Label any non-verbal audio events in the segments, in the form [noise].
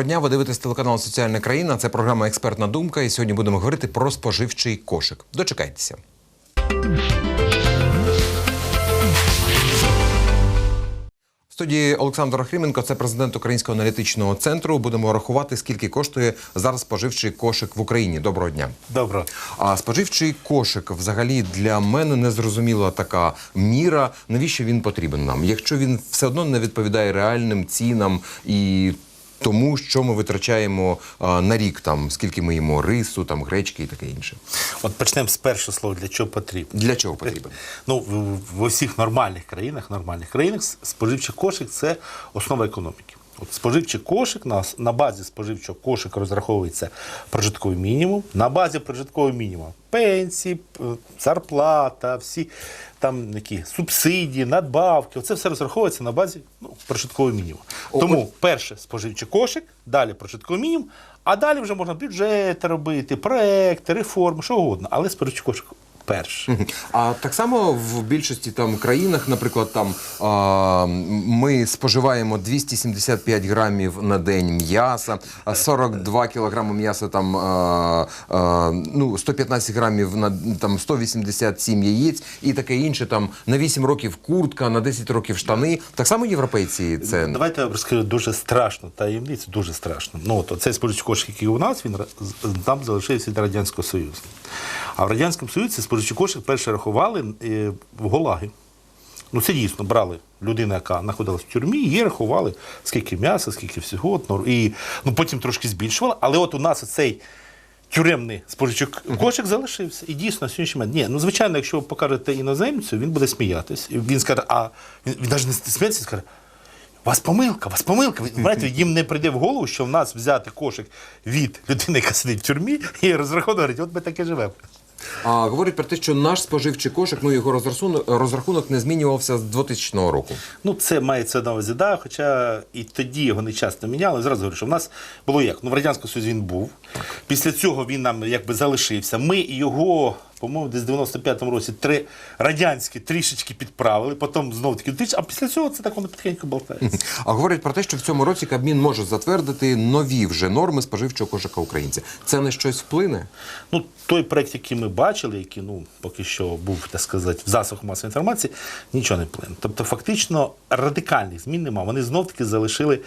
Доброго дня. Ви дивитесь телеканал Соціальна країна. Це програма Експертна думка. І сьогодні будемо говорити про споживчий кошик. Дочекайтеся. Студії Олександр Хріменко, це президент Українського аналітичного центру. Будемо рахувати, скільки коштує зараз споживчий кошик в Україні. Доброго дня. Добре. А споживчий кошик взагалі для мене незрозуміла така міра. Навіщо він потрібен нам? Якщо він все одно не відповідає реальним цінам і тому, що ми витрачаємо а, на рік, там скільки ми їмо рису, там гречки і таке інше. От почнемо з першого слова, для чого потрібно. Для чого потрібен? [laughs] Ну, в, в усіх нормальних країнах, нормальних країнах споживчий кошик це основа економіки. От споживчий кошик на, на базі споживчого кошика розраховується прожитковий мінімум. На базі прожиткового мінімуму пенсії, зарплата, всі там які субсидії, надбавки. Це все розраховується на базі ну, прожиткового мінімуму. Тому перше споживчий кошик, далі прожитковий мінімум, а далі вже можна бюджети робити, проекти, реформи, що угодно. Але споживчий кошик перше. А так само в більшості там країнах, наприклад, там а, ми споживаємо 275 грамів на день м'яса, 42 кілограми м'яса, там а, а, ну 115 грамів на там 187 яєць і таке інше. Там на 8 років куртка, на 10 років штани. Так само європейці це Давайте я розкажу дуже страшну таємницю, дуже страшно. Ну от цей споживчий кошик, який у нас, він там залишився від Радянського Союзу. А в Радянському Союзі споживчий кошик перше рахували е, в Голаги. Ну, це дійсно брали людину, яка знаходилась в тюрмі, її рахували, скільки м'яса, скільки всього. І ну, потім трошки збільшували. Але от у нас цей тюремний споживчий кошик залишився. І дійсно, на сьогоднішній момент. Ні, ну звичайно, якщо ви покажете іноземцю, він буде сміятись. І він скаже, а він, він навіть не сміється, він скаже. У вас помилка, у вас помилка. Знаєте, їм не прийде в голову, що в нас взяти кошик від людини, яка сидить в тюрмі, і розраховувати, говорить, от ми таке живемо. А, говорить про те, що наш споживчий кошик, ну його розрахунок, розрахунок не змінювався з 2000 року. Ну, це мається на увазі, да, хоча і тоді його не часто міняли. Зразу говорю, що в нас було як? Ну, в Радянському Союзі він був. Після цього він нам якби залишився. Ми його, по-моєму, десь в 95-му році три радянські трішечки підправили, потім знов таки трішки, а після цього це так воно потихеньку болтається. А говорять про те, що в цьому році Кабмін може затвердити нові вже норми споживчого кошика українця. Це на щось вплине? Ну, той проект, який ми бачили, який ну, поки що був, так сказати, в засобах масової інформації, нічого не вплине. Тобто, фактично, радикальних змін немає. Вони знов-таки залишили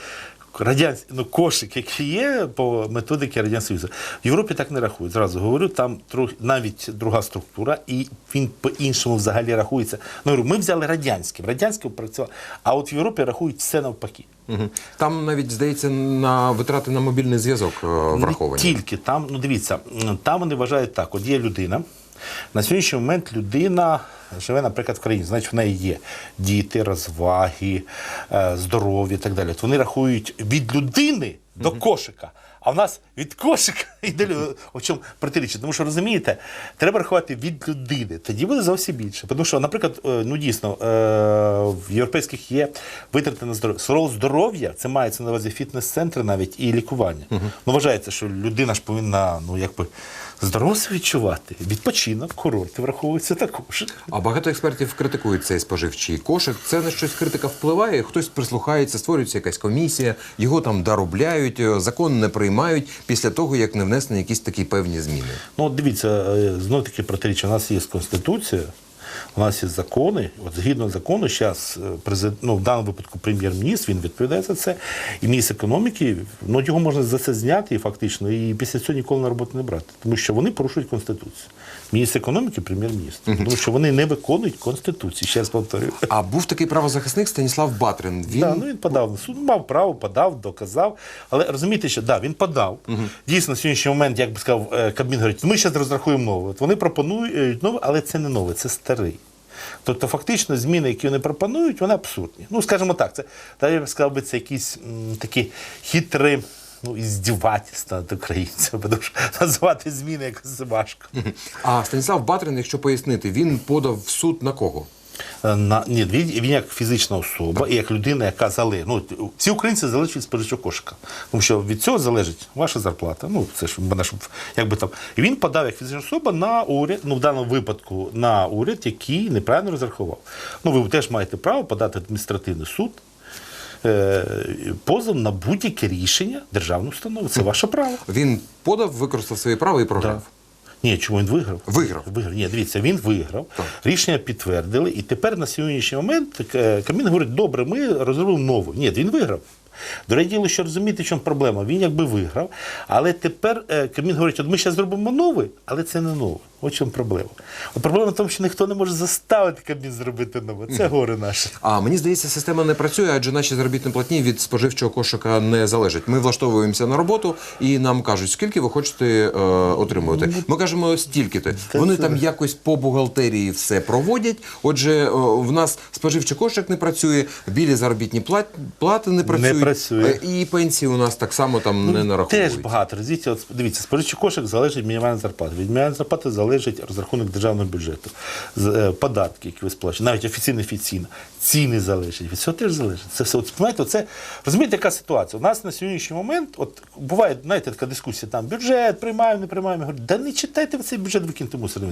радянсь... ну, кошик, який є по методиці Радянського Союзу. В Європі так не рахують. Зразу говорю, там трохи навіть друга структура, і він по-іншому взагалі рахується. Ну, говорю, ми взяли радянське, в радянському працювали, а от в Європі рахують все навпаки. Угу. Там навіть здається на витрати на мобільний зв'язок е, враховані. Не тільки там, ну дивіться, там вони вважають так: от є людина. На сьогоднішній момент людина живе, наприклад, в країні, значить, в неї є діти, розваги, е, здоров'я і так далі. От вони рахують від людини до кошика. А в нас від кошика [laughs] йде в чому протиріччя. Тому що розумієте, треба рахувати від людини. Тоді буде зовсім більше. Тому що, наприклад, е, ну дійсно е, в європейських є витрати на здоров'я. Здоров'я це мається на увазі фітнес-центри навіть і лікування. Ну вважається, що людина ж повинна ну якби здорово відчувати. Відпочинок, курорти враховуються також. А багато експертів критикують цей споживчий кошик. Це на щось критика впливає. Хтось прислухається, створюється якась комісія, його там доробляють, е, закон не приймають після того, як не внесені якісь такі певні зміни. Ну, от дивіться, знов таки протиріччя. У нас є конституція, у нас є закони. От згідно закону, зараз президент, ну, в даному випадку прем'єр-міністр, він відповідає за це. І міністр економіки, ну його можна за це зняти фактично, і після цього ніколи на роботу не брати. Тому що вони порушують конституцію. Міністр економіки, прем'єр-міністр. Тому що вони не виконують конституцію. Ще раз повторюю. А був такий правозахисник Станіслав Батрин. Він Да, ну він подав на суд, мав право, подав, доказав. Але розумієте, що да, він подав. Дійсно, на сьогоднішній момент, як би сказав е, Кабмін, говорить, ми зараз розрахуємо нове. От вони пропонують нове, але це не нове, це старий. Тобто, фактично, зміни, які вони пропонують, вони абсурдні. Ну, скажімо так, це та я б сказав би, це якісь такі хитрі. Ну, іздівательства над українцями, тому що назвати зміни якось важко. а Станіслав Батрин, якщо пояснити, він подав в суд на кого? Е, На, ні, він, він як фізична особа і як людина, яка залежить. Ну, всі українці залежать від споживчого кошика. Тому що від цього залежить ваша зарплата. Ну, це ж щоб якби там. І він подав як фізична особа на уряд, ну в даному випадку на уряд, який неправильно розрахував. Ну, ви теж маєте право подати адміністративний суд. е, позов на будь-яке рішення державної установи. Це ваше право. Він подав, використав своє право і програв. Ні, чому він виграв? Виграв. Виграв. Ні, дивіться, він виграв. Так. Рішення підтвердили, і тепер на сьогоднішній момент Камін говорить, добре, ми розробимо нову. Ні, він виграв. До речі, діло, що розуміти, в чому проблема? Він якби виграв, але тепер Камін говорить, от ми зараз зробимо нове, але це не нове. От чому проблема. От проблема в тому, що ніхто не може заставити Кабмін зробити нове. Це горе наше. А мені здається, система не працює, адже наші заробітні платні від споживчого кошика не залежать. Ми влаштовуємося на роботу і нам кажуть, скільки ви хочете е, отримувати. Ми кажемо стільки-то. Вони там якось по бухгалтерії все проводять. Отже, е, в нас споживчий кошик не працює, білі заробітні плати не працюють. працює. Е, І пенсії у нас так само там не нараховують. Теж багато. Розвіться, от дивіться, споживчий кошик залежить від мінімальної зарплати. Від мінімальної зарплати залежить розрахунок державного бюджету, е, податки, які ви сплачуєте, навіть офіційно офіційно. Ціни залежать. Від цього теж залежить. Це все. От, знаєте, це, розумієте, яка ситуація? У нас на сьогоднішній момент, от буває, знаєте, така дискусія, там бюджет, приймаємо, не приймаємо. Я говорю, да не читайте цей бюджет, викиньте мусор.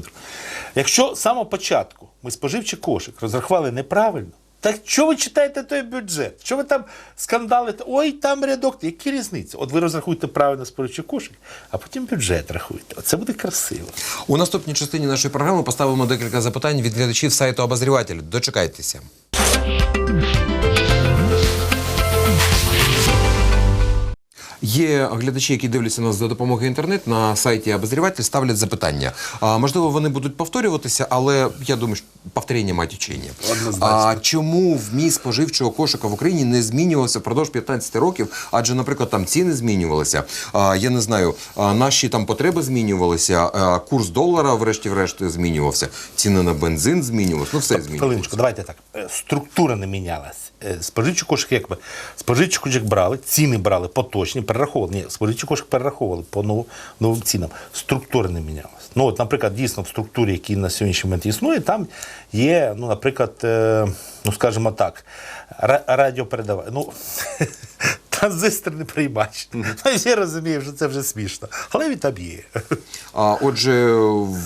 Якщо з самого початку ми споживчий кошик розрахували неправильно, так що ви читаєте той бюджет? Що ви там скандалите? Ой, там рядок. Які різниці? От ви розрахуєте правильно споживчий кошик, а потім бюджет рахуєте. Оце буде красиво. У наступній частині нашої програми поставимо декілька запитань від глядачів сайту Обозріватель. Дочекайтеся. Є глядачі, які дивляться нас за допомогою інтернет на сайті Обозріватель, ставлять запитання. А, можливо, вони будуть повторюватися, але я думаю, що повторення мать учення. А чому вміст споживчого кошика в Україні не змінювався впродовж 15 років? Адже, наприклад, там ціни змінювалися. А, я не знаю, а, наші там потреби змінювалися, а, курс долара, врешті-решт, змінювався. Ціни на бензин змінювалися. Ну, все змінювалося. Хвилиночку, давайте так. Е, Структура не мінялась. Е, Споживчий кошик, як би, кошик брали, ціни брали поточні, перераховували. Ні, споживчий кошик перераховували по нов- новим цінам. Структура не мінялась. Ну, от, наприклад, дійсно в структурі, які на сьогоднішній момент існує, там є, ну, наприклад, е, ну, скажімо так, ра- радіопередава. [laughs] Ну, транзисторний приймач. Всі розуміють, що це вже смішно. Але він там є. А отже,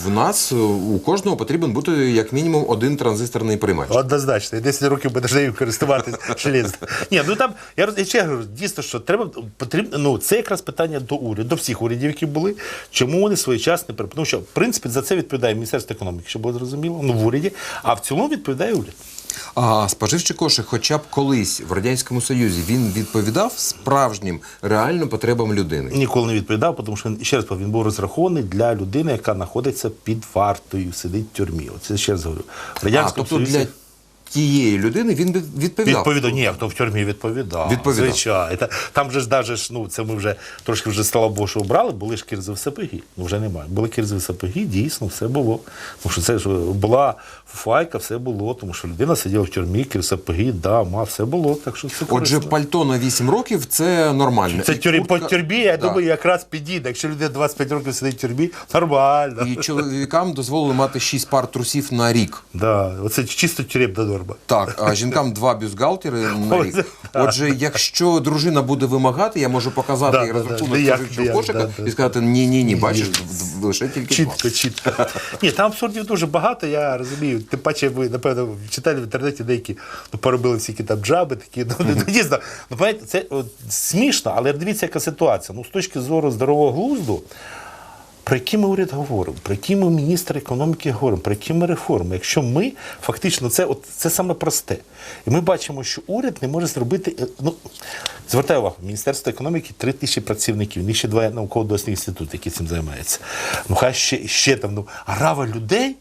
в нас у кожного потрібен бути як мінімум один транзисторний приймач. Однозначно, і 10 років буде нею користуватися железно. Ні, ну там я роз- я ще говорю, дійсно, що треба потрібно. Ну це якраз питання до уряду, до всіх урядів, які були. Чому вони своєчасно не Тому що в принципі за це відповідає Міністерство економіки, щоб було зрозуміло, ну в уряді, а в цілому відповідає уряд. А споживчий кошик, хоча б колись в радянському союзі, він відповідав справжнім реальним потребам людини. Ніколи не відповідав, тому що ще раз він був розрахований для людини, яка знаходиться під вартою, сидить в тюрмі. Оце ще раз говорю. В А тобто Союзі для тієї людини він від- відповідав. Відповідав, ні, хто в тюрмі відповідав. Відповідав. Звичайно. Та- Там же ж даже ж, ну, це ми вже трошки вже слава Богу, що обрали, були ж кірзові сапоги. Ну вже немає. Були кірзові сапоги, дійсно, все було. Тому що це ж була файка, все було, тому що людина сиділа в тюрмі, кір сапоги, да, мав, все було. Так що це Отже, корисно. пальто на 8 років це нормально. це І тюрі, по куртка- тюрмі, я Да. думаю, якраз підійде. Якщо людина 25 років сидить в тюрмі, нормально. І чоловікам дозволили мати 6 пар трусів на рік. Да, оце чисто тюремна норма. Так, а жінкам два бюстгальтери [laughs] на рік. Отже, якщо дружина буде вимагати, я можу показати Да, їй розрахунок споживчого ніяк, кошика да, і сказати ні, ні, ні, бачиш, лише тільки два. Чітко, чітко. Ні, там абсурдів дуже багато, я розумію. Тим паче, ви, напевно, читали в інтернеті деякі ну, поробили всякі там джаби, такі. Ну, ну, дійсно, ну, знаєте, це от, смішно, але дивіться, яка ситуація. Ну, з точки зору здорового глузду, про які ми уряд говоримо, про які ми міністр економіки говоримо, про які ми реформи. Якщо ми фактично це, от, це саме просте. І ми бачимо, що уряд не може зробити. е, Ну, звертаю увагу, Міністерство економіки 3 тисячі працівників, них ще два науково-дослідні інститути, які цим займаються. Ну, хай ще, ще там ну, грава людей,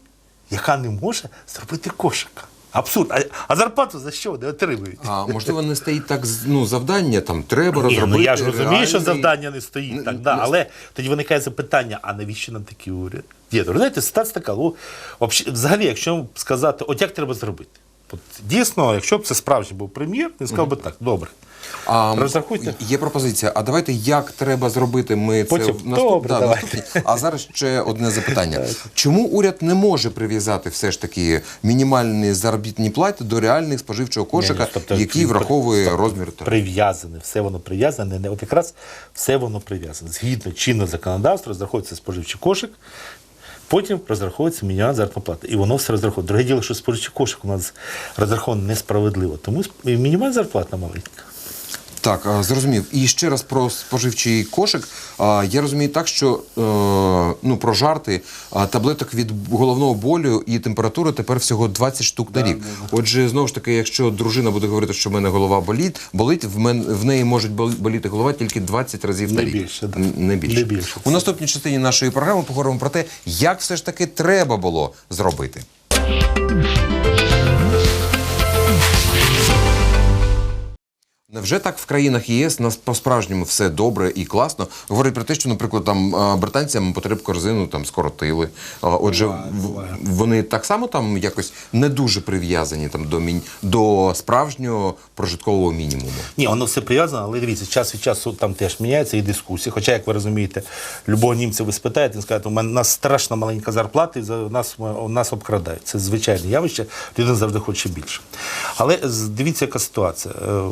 яка не може зробити кошика. Абсурд. А, а зарплату за що вони отримують? А можливо, не стоїть так ну, завдання, там треба Ні, ну я ж розумію, що завдання не стоїть, так, да, але тоді виникає запитання, а навіщо нам такий уряд? Є, знаєте, ситуація така, ну, взагалі, якщо сказати, от як треба зробити? От, дійсно, якщо б це справжній був прем'єр, він сказав би так, добре. А, Розрахуйте. Є пропозиція. А давайте як треба зробити ми це Потім. в наступ... Добре, да, наступній. А зараз ще одне запитання. Чому уряд не може прив'язати все ж таки мінімальні заробітні плати до реальних споживчого кошика, Ні, ні, тобто, який враховує стоп. розмір? Прив'язане, все воно прив'язане. Не, от якраз все воно прив'язане. Згідно чинного законодавства розраховується споживчий кошик, потім розраховується мінімальна заробітна плата. І воно все розраховується. Друге діло, що споживчий кошик у нас розрахований несправедливо. Тому і мінімальна зарплата маленька. Так, зрозумів. І ще раз про споживчий кошик. Я розумію так, що е, ну, про жарти таблеток від головного болю і температури тепер всього 20 штук на рік. Отже, знову ж таки, якщо дружина буде говорити, що в мене голова болить, болить, в, мен, в неї бол- боліти голова тільки 20 разів на Не рік. більше, да. Не більше. Не більше. У наступній частині нашої програми поговоримо про те, як все ж таки треба було зробити. Невже так в країнах ЄС нас по-справжньому все добре і класно? Говорить про те, що, наприклад, там британцям потреб корзину там скоротили. Отже, Буває, вони так само там якось не дуже прив'язані там до мінь до справжнього прожиткового мінімуму. Ні, воно все прив'язано, але дивіться, час від часу там теж міняється і дискусії. Хоча, як ви розумієте, любого німця ви спитаєте, він скаже, у мене у нас страшно маленька зарплата, і за нас, нас обкрадають. Це звичайне явище, людина завжди хоче більше. Але дивіться, яка ситуація. Е,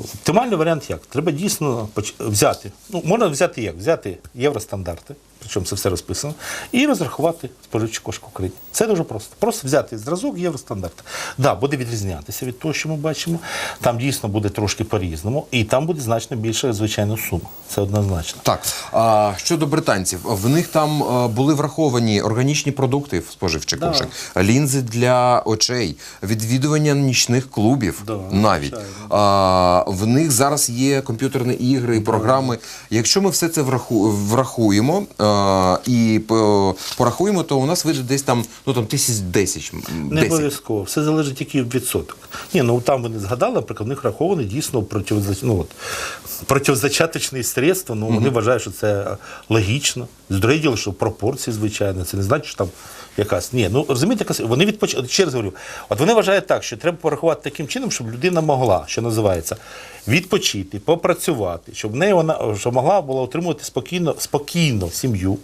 Оптимальний варіант як? Треба дійсно взяти. Ну, можна взяти як? Взяти євростандарти, причому це все розписано, і розрахувати споживчий кошик в Україні. Це дуже просто. Просто взяти зразок євростандарт. Да, буде відрізнятися від того, що ми бачимо. Там дійсно буде трошки по-різному, і там буде значно більше, звичайно, сума. Це однозначно. Так, а щодо британців, в них там були враховані органічні продукти в споживчий Да. кошик, лінзи для очей, відвідування нічних клубів Да, навіть. звичайно. А, в них зараз є комп'ютерні ігри, програми. Якщо ми все це враху, врахуємо а, і порахуємо, то у нас вийде десь там, ну там тисяч десять. Не обов'язково. Все залежить тільки від відсоток. Ні, ну там вони згадали, наприклад, в них рахований дійсно противозач... ну, от, противозачаточні средства. Ну, вони вважають, що це логічно. Друге діло, що пропорції, звичайно, це не значить, що там якась. Ні, ну розумієте, вони відпоч... ще раз говорю, от вони вважають так, що треба порахувати таким чином, щоб людина могла, що називається, відпочити, попрацювати, щоб в неї вона щоб могла була отримувати спокійно, спокійно сім'ю,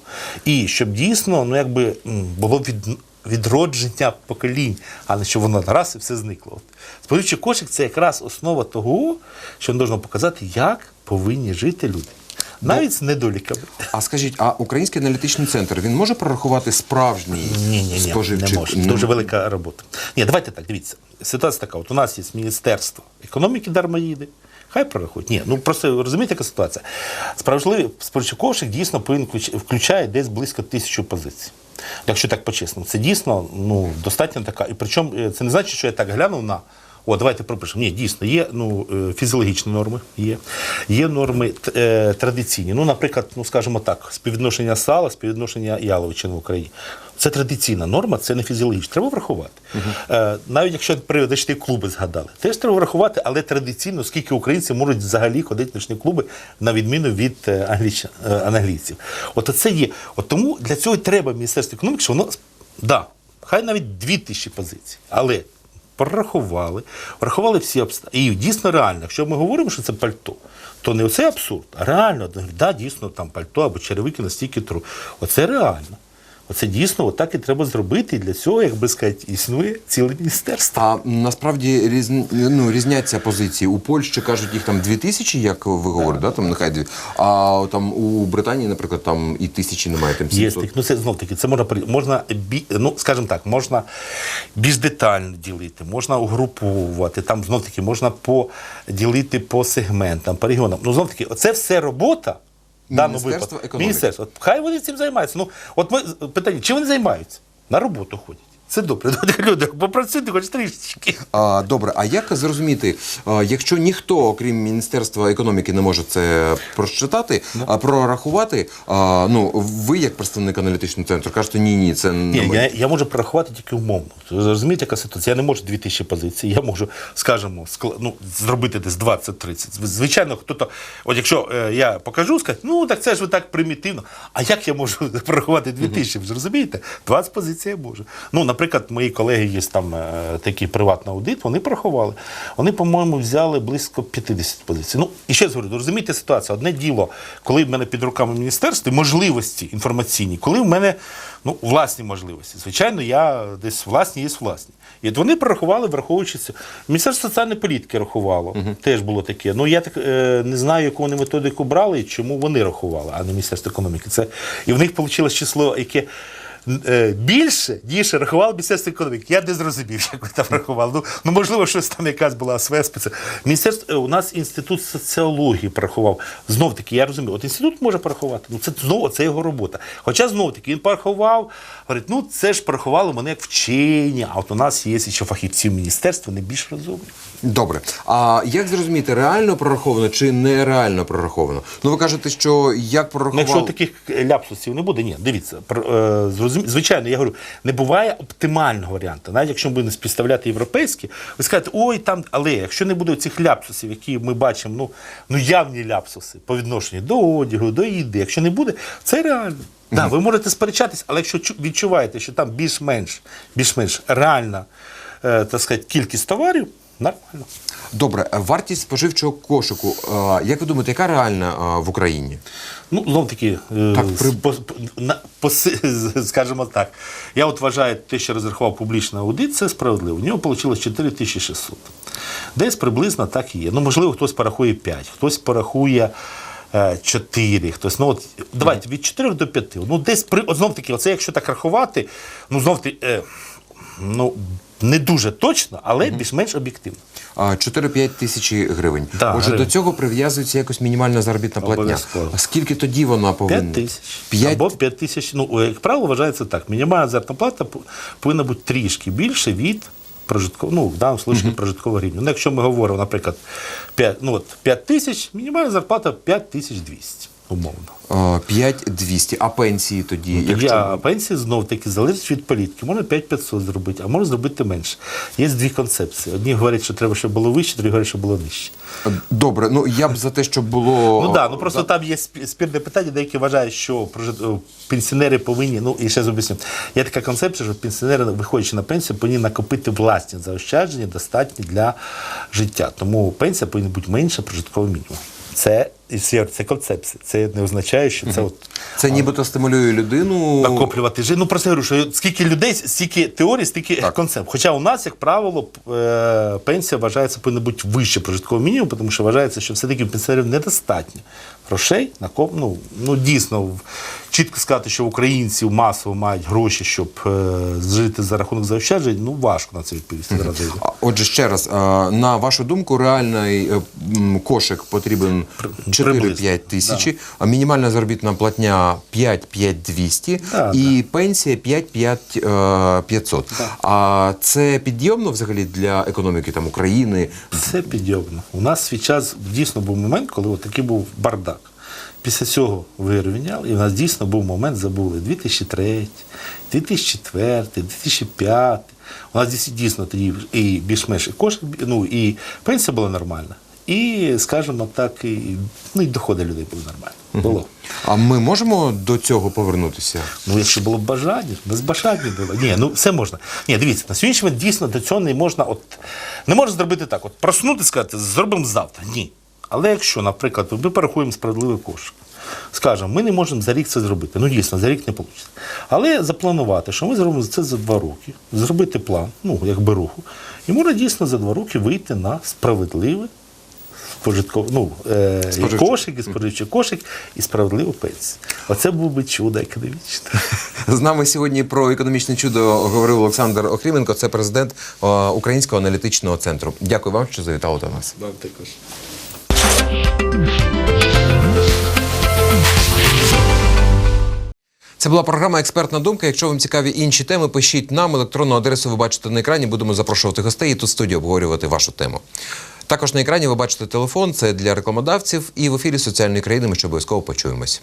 і щоб дійсно, ну якби було від відродження поколінь, а не щоб воно раз і все зникло. Споживчий кошик це якраз основа того, що должно показати, як повинні жити люди. Навіть з недоліками. А скажіть, а український аналітичний центр він може прорахувати справжній Ні, ні, ні, споживчий не може. Дуже велика робота. Ні, давайте так, дивіться. Ситуація така: от у нас є Міністерство економіки дармоїди. Хай прорахують. Ні, ну просто розумієте, яка ситуація. Справедливий споживчий кошик дійсно включає десь близько тисячі позицій. Якщо так по-чесному, це дійсно ну, достатньо така. І причому е, це не значить, що я так глянув на. О, давайте пропишемо. Ні, дійсно, є ну, е, фізіологічні норми, є, є норми е, традиційні. Ну, наприклад, ну, скажімо так, співвідношення сала, співвідношення яловичини в Україні. Це традиційна норма, це не фізіологічна. Треба врахувати. Е, навіть якщо при ночні клуби згадали, теж треба врахувати, але традиційно, скільки українців можуть взагалі ходити в ночні клуби, на відміну від е, англіч... е, англійців. От це є. От тому для цього треба Міністерство економіки, що воно да, хай навіть дві тисячі позицій, але прорахували, врахували всі обставини. І дійсно реально, якщо ми говоримо, що це пальто, то не оце абсурд, а реально, да, дійсно там пальто або черевики настільки тру. Оце реально. Оце дійсно отак і треба зробити. І для цього, як би сказати, існує ціле міністерство. А насправді різ... ну, різняться позиції. У Польщі кажуть, їх там дві тисячі, як ви говорите, да, там нехай дві. А там у Британії, наприклад, там і тисячі немає, там Є 700. такі, ну це знов таки, це можна можна ну скажімо так, можна більш детально ділити, можна угруповувати. Там знов таки можна поділити по сегментам, по регіонам. Ну знов таки, оце все робота. Даному Міністерства випадку. економіки. Міністерство. Хай вони цим займаються. Ну, от ми питання, чим вони займаються? На роботу ходять. Це [laughs] добре. Люди, попрацюйте хоч трішечки. А, добре, а як зрозуміти, якщо ніхто, окрім Міністерства економіки, не може це прочитати, а прорахувати, а, ну ви як представник аналітичного центру кажете, ні, ні, це не Ні, я, я можу порахувати тільки умовно. Ви Розумієте, яка ситуація? Я не можу 2000 позицій, я можу, скажімо, скла- ну, зробити десь 20-30. Звичайно, хто-то, от якщо е, я покажу, скажуть, ну так це ж ви так примітивно. А як я можу [laughs] порахувати 2000? Ви ж розумієте? 20 позицій я можу. Ну, наприклад, мої колеги є там е, такий приватний аудит, вони порахували. Вони, по-моєму, взяли близько 50 позицій. Ну, і ще раз говорю, розумієте ситуацію. Одне діло, коли в мене під руками міністерство, можливості інформаційні, коли в мене ну, власні можливості. Звичайно, я десь власні є власні. І от вони прорахували, враховуючи це. Міністерство соціальної політики рахувало. Теж було таке. Ну я так е, не знаю, яку вони методику брали і чому вони рахували, а не Міністерство економіки. Це, і в них вийшло число, яке більше, ніж рахувало Міністерство економіки. Я не зрозумів, як ви там рахували. Ну, ну можливо, щось там якась була своя спеці. Міністерство, е, у нас інститут соціології порахував. Знов таки, я розумію, от інститут може порахувати. Ну це знову це його робота. Хоча знов таки він порахував, говорить, ну це ж порахували мене як вчені, а от у нас є ще фахівці в міністерстві, вони більш розумні. Добре. А як зрозуміти, реально прораховано чи нереально прораховано? Ну ви кажете, що як Ну, якщо таких ляпсусів не буде, ні, дивіться, про- е, звичайно, я говорю, не буває оптимального варіанту. Навіть якщо ми будемо співставляти європейські, ви скажете, ой, там, але якщо не буде цих ляпсусів, які ми бачимо, ну, ну явні ляпсуси по відношенню до одягу, до їди, якщо не буде, це реально. Да, ви можете сперечатись, але якщо відчуваєте, що там більш-менш, більш-менш реальна е, так сказати, кількість товарів, нормально. Добре, вартість споживчого кошику. Як ви думаєте, яка реальна в Україні? Ну, знов таки, е, Так, при- по, по- [laughs] скажімо так, я от вважаю, те, що розрахував публічний аудит, це справедливо. У нього вийшло 4600. Десь приблизно так і є. Ну, можливо, хтось порахує 5, хтось порахує. 4, хтось, ну от давайте від 4 до 5. Ну, десь при знов таки, оце якщо так рахувати, ну знов таки, е, ну не дуже точно, але більш-менш об'єктивно. А, 4-5 тисячі гривень. Да, Отже, гривень. до цього прив'язується якось мінімальна заробітна платня. А скільки тоді вона повинна? 5 тисяч. П'ять- Або 5 тисяч. Ну, як правило, вважається так. Мінімальна заробітна плата повинна бути трішки більше від прожиткового, ну, в даному випадку прожиткового рівня. Ну, якщо ми говоримо, наприклад, 5, ну, от 5 тисяч, мінімальна зарплата 5 тисяч 200, умовно. 5200. А пенсії тоді? Тоді, якщо... а пенсія знов таки залежить від політики. Можна 5500 зробити, а можна зробити менше. Є дві концепції. Одні говорять, що треба, щоб було вище, другі говорять, що було нижче. Добре, ну я б за те, щоб було. Ну да, ну просто там є спірне питання, деякі вважають, що пенсіонери повинні, ну і ще об'ясню. Є така концепція, що пенсіонери, виходячи на пенсію, повинні накопити власні заощадження, достатні для життя. Тому пенсія повинна бути менша прожиткового мінімуму. Це, це концепція. Це не означає, що це от Це нібито стимулює людину. накоплювати життя. Ну просто це говорю, що скільки людей, стільки теорій, стільки Так. концепт. Хоча у нас, як правило, е, пенсія вважається повинна бути вище прожиткового мінімуму, тому що вважається, що все-таки пенсіонерів недостатньо грошей накоп... ну, ну дійсно чітко сказати, що українців масово мають гроші, щоб е, жити за рахунок заощаджень, ну важко на це відповісти. зразу. А, Отже, ще раз, а, на вашу думку, реальний е, кошик потрібен 4-5 тисячі, а мінімальна заробітна платня 5-5-200 Да, і пенсія 5-5-500. А це підйомно взагалі для економіки там, України? Це підйомно. У нас свій час дійсно був момент, коли от такий був бардак. Після цього вирівняли, і в нас дійсно був момент, забули 2003, 2004, 2005. У нас дійс- дійсно тоді і більш-менш і кошик, ну і пенсія була нормальна. І, скажімо так, і, ну, і доходи людей були нормальні. Було. А ми можемо до цього повернутися? Ну, якщо було б бажання, без бажання було. Ні, ну все можна. Ні, дивіться, на сьогоднішній момент дійсно до цього не можна. От не можна зробити так: от проснути, сказати, зробимо завтра. Ні. Але якщо, наприклад, ми порахуємо справедливий кошик, скажемо, ми не можемо за рік це зробити. Ну дійсно, за рік не вийде. Але запланувати, що ми зробимо це за два роки, зробити план, ну якби руху, і можна дійсно за два роки вийти на справедливе. Спожитково, ну, е, і кошик, і споживчий кошик, і справедливу пенсію. Оце був би чудо економічне. [laughs] З нами сьогодні про економічне чудо говорив Олександр Охріменко, це президент е, Українського аналітичного центру. Дякую вам, що завітали до нас. Вам також. Це була програма Експертна думка. Якщо вам цікаві інші теми, пишіть нам електронну адресу. Ви бачите на екрані. Будемо запрошувати гостей і тут в студії обговорювати вашу тему. Також на екрані ви бачите телефон. Це для рекламодавців. І в ефірі соціальної країни ми ще обов'язково почуємось.